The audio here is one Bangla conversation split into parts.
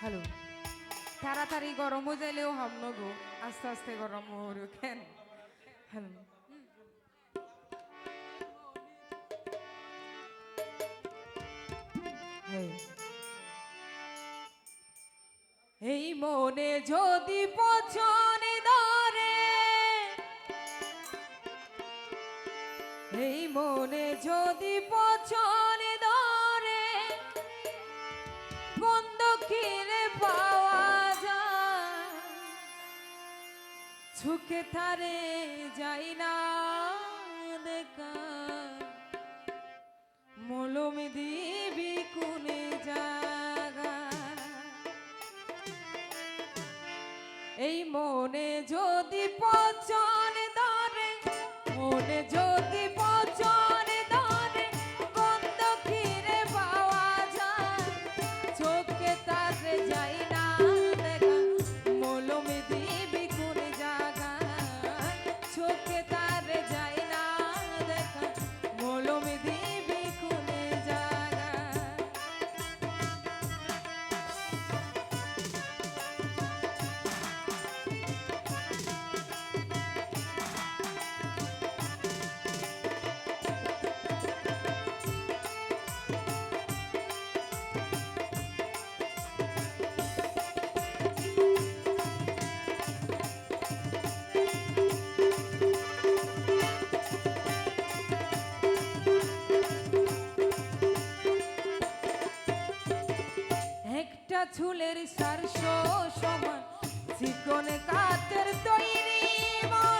হ্যালো। তাড়াতাড়ি গরম হয়ে যাইলেও হাম গো। আস্তে আস্তে গরম হরু কেন? হ্যালো। এই মনে যদি পছনে ধরে, এই মনে যদি পছনে ধরে ছুকে থারে যাই না দেখা মলম দিবি কোনে জাগা। এই মনে যদি পচন একটা চুলের সারশো সমান চিকন কাতের তৈরি মন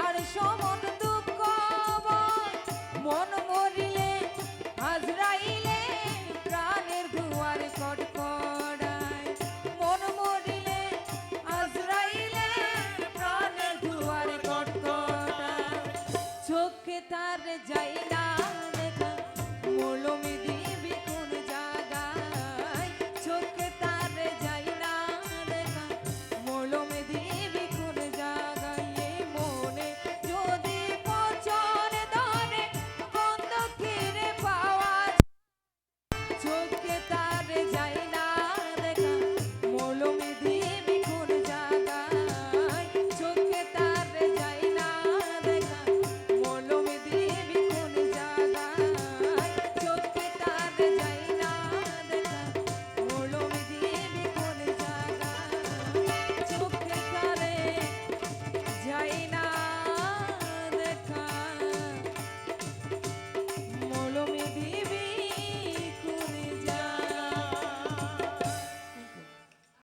পাহাড় সমান